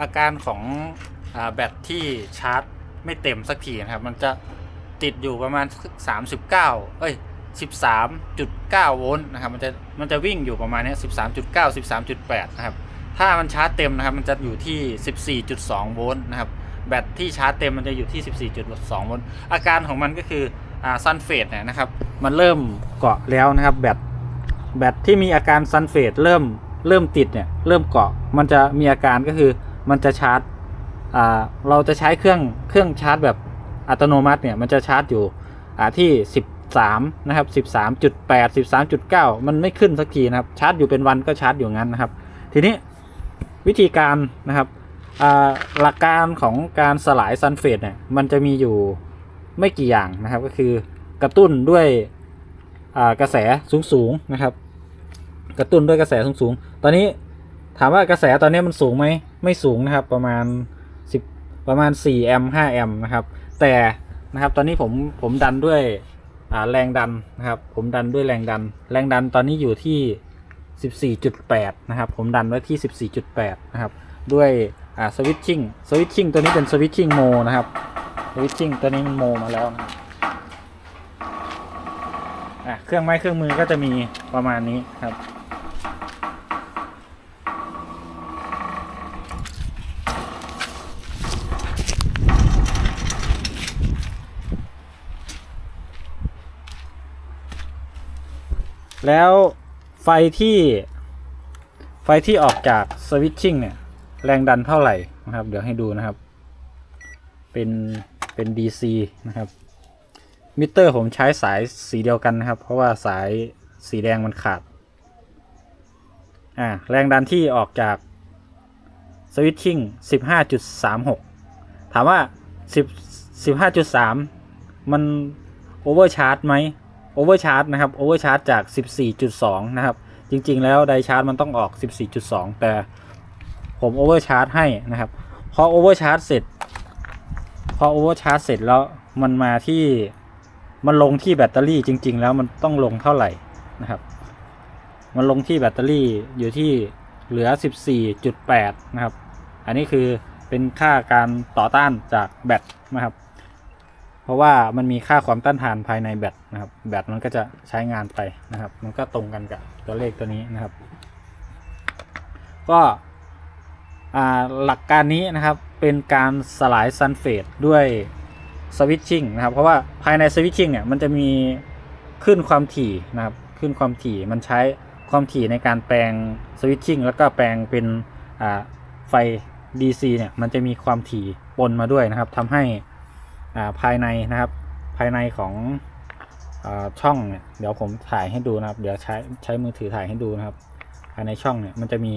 อาการของอแบตที่ชาร์จไม่เต็มสักทีนะครับ มันจะติดอยู่ประมาณ 39 เอ้ย 13.9 โวลต์นะครับ มันจะ มันจะวิ่งอยู่ประมาณนี้ 13.9 13.8 นะครับ ถ้ามันชาร์จเต็มนะครับ มันจะอยู่ที่ 14.2 โวลต์นะครับ แบตที่ชาร์จเต็มมันจะอยู่ที่ 14.2 โวลต์ อาการของมันก็คืออ่าซันเฟดเนี่ยนะครับ มันเริ่มเกาะแล้วนะครับ แบต แบตที่มีอาการซันเฟดเริ่ม เริ่มติดเนี่ย เริ่มเกาะ มันจะมีอาการก็คือ มันจะชาร์จเราจะใช้เครื่องเครื่องชาร์จแบบอัตโนมัติเนี่ยมันจะชาร์จอยู่ที่ 13 นะครับ 13.8 13.9 มันไม่ขึ้นสักทีนะครับ ชาร์จอยู่เป็นวันก็ชาร์จอยู่งั้นนะครับ ทีนี้วิธีการนะครับหลักการของการสลายซันเฟดเนี่ยมันจะมีอยู่ไม่กี่อย่างนะครับ ก็คือกระตุ้นด้วยกระแสสูงๆนะครับ กระตุ้นด้วยกระแสสูงๆ ตอนนี้ถามว่ากระแสตอนนี้มันสูงไหม ไม่สูงนะครับประมาณ 10 ประมาณ4แอมป์5แอมป์นะครับ แต่นะครับตอนนี้ผมผมดันด้วยแรงดันนะครับผมดันด้วยแรงดัน แรงดันตอนนี้อยู่ที่ 14.8 นะครับ ผมดันไว้ที่ 14.8 นะครับ ด้วยสวิตชิ่งสวิตชิ่งตัวนี้เป็นสวิตชิ่งโมนะครับสวิตชิ่งตัวนี้มันโมมาแล้วนะครับเครื่องไม้เครื่องมือก็จะมีประมาณนี้ครับ แล้วไฟที่ไฟที่ออกจากสวิตชิ่งเนี่ย แรงดันเท่าไหร่นะครับ เดี๋ยวให้ดูนะครับ เป็นเป็น DC นะครับ มิเตอร์ผมใช้สายสีเดียวกันนะครับ เพราะว่าสายสีแดงมันขาด อ่าแรงดันที่ออกจากสวิตชิ่ง15.36 ถามว่า 10 15.3 มันโอเวอร์ชาร์จไหม โอเวอร์ชาร์จนะครับโอเวอร์ชาร์จจาก 14.2 นะครับ จริง ๆ แล้วไดชาร์จมันต้องออก 14.2 แต่ผมโอเวอร์ชาร์จให้นะครับพอโอเวอร์ชาร์จเสร็จ พอโอเวอร์ชาร์จเสร็จแล้วมันมาที่มันลงที่แบตเตอรี่จริง ๆ แล้วมันต้องลงเท่าไหร่นะครับ มันลงที่แบตเตอรี่อยู่ที่เหลือ 14.8 นะครับ อันนี้คือเป็นค่าการต่อต้านจากแบตนะครับ เพราะว่ามันมีค่าความต้านทานภายในแบตนะครับ แบตมันก็จะใช้งานไปนะครับ มันก็ตรงกันกับตัวเลขตัวนี้นะครับ ก็หลักการนี้นะครับเป็นการสลายซัลเฟตด้วยสวิตชิ่งนะครับ เพราะว่าภายในสวิตชิ่งเนี่ยมันจะมีขึ้นความถี่นะครับขึ้นความถี่มันใช้ความถี่ในการแปลงสวิตชิ่งแล้วก็แปลงเป็นไฟ DC เนี่ยมันจะมีความถี่ปนมาด้วยนะครับทำให้ ภายในนะครับ ภายในของอช่องเนี่ยเดี๋ยวผมถ่ายให้ดูนะครับ เดี๋ยวใช้ใช้มือถือถ่ายให้ดูนะครับ ภายในช่องเนี่ยมันจะมี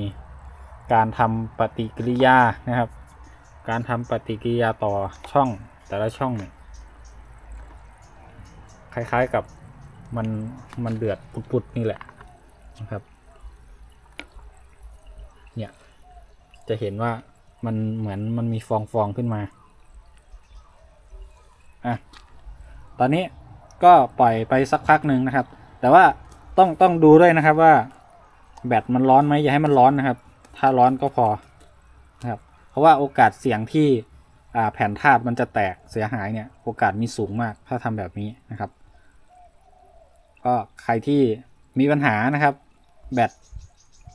การทำปฏิกิริยานะครับ การทำปฏิกิริยาต่อช่องแต่ละช่องเนี่ยคล้ายๆกับมันมันเดือดปุดๆนี่แหละนะครับ เนี่ยจะเห็นว่ามันเหมือนมันมีฟองๆขึ้นมา อะตอนนี้ก็ปล่อยไปสักพักหนึ่งนะครับ แต่ว่าต้องต้องดูด้วยนะครับว่า แบตมันร้อนไหมอย่าให้มันร้อนนะครับ ถ้าร้อนก็พอนะครับ เพราะว่าโอกาสเสี่ยงที่อ่าแผ่นธาตุมันจะแตกเสียหายเนี่ย โอกาสมีสูงมากถ้าทำแบบนี้นะครับ ก็ใครที่มีปัญหานะครับ แบต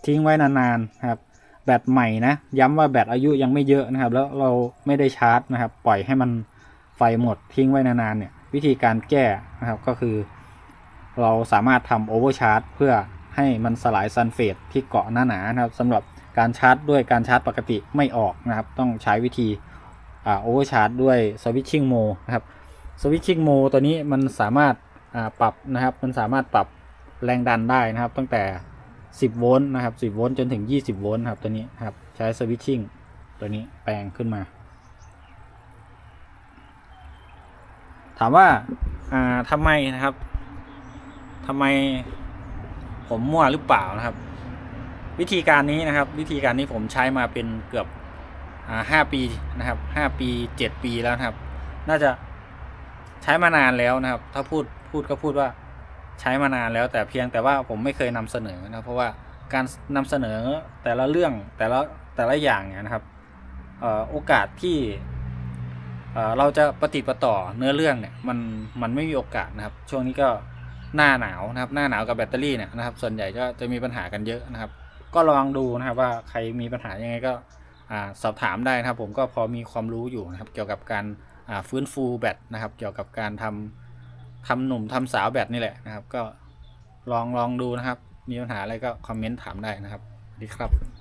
ทิ้งไว้นานๆนะครับ แบตใหม่นะ ย้ำว่าแบตอายุยังไม่เยอะนะครับ แล้วเราไม่ได้ชาร์จนะครับ ปล่อยให้มัน ไฟหมดทิ้งไว้นานๆเนี่ยวิธีการแก้นะครับก็คือ เราสามารถทำโอเวอร์ชาร์จเพื่อให้มันสลายซัลเฟตที่เกาะหน้าหนานะครับสำหรับการชาร์จด้วยการชาร์จปกติไม่ออกนะครับ ต้องใช้วิธีโอเวอร์ชาร์จด้วยสวิตชิ่งโมนะครับสวิตชิ่งโมตัวนี้มันสามารถปรับนะครับ มันสามารถปรับแรงดันได้นะครับ ตั้งแต่ 10 โวลต์นะครับ 10 โวลต์จนถึง 20 โวลต์ครับตัวนี้ครับใช้สวิตชิ่งตัวนี้แปลงขึ้นมา ถามว่าอ่าทำไมนะครับทำไมผมมั่วหรือเปล่านะครับ วิธีการนี้นะครับ วิธีการนี้ผมใช้มาเป็นเกือบห้าปีนะครับห้าปีเจ็ดปีแล้วนะครับ น่าจะใช้มานานแล้วนะครับ ถ้าพูดพูดก็พูดว่าใช้มานานแล้วแต่เพียงแต่ว่าผมไม่เคยนำเสนอนะเพราะว่าการนำเสนอแต่ละเรื่องแต่ละแต่ละอย่างเนี่ยนะครับออโอกาสที่ เราจะปฏิปต่อเนื้อเรื่องเนี่ยมันมันไม่มีโอกาสนะครับ ช่วงนี้ก็หน้าหนาวนะครับ หน้าหนาวกับแบตเตอรี่เนี่ยนะครับ ส่วนใหญ่ก็จะมีปัญหากันเยอะนะครับ ก็ลองดูนะครับว่าใครมีปัญหายังไงก็สอบถามได้นะครับ ผมก็พอมีความรู้อยู่นะครับ เกี่ยวกับการฟื้นฟูแบตนะครับ เกี่ยวกับการทำทำหนุ่มทำสาวแบตนี่แหละนะครับ ก็ลองลองดูนะครับ มีปัญหาอะไรก็คอมเมนต์ถามได้นะครับดีครับ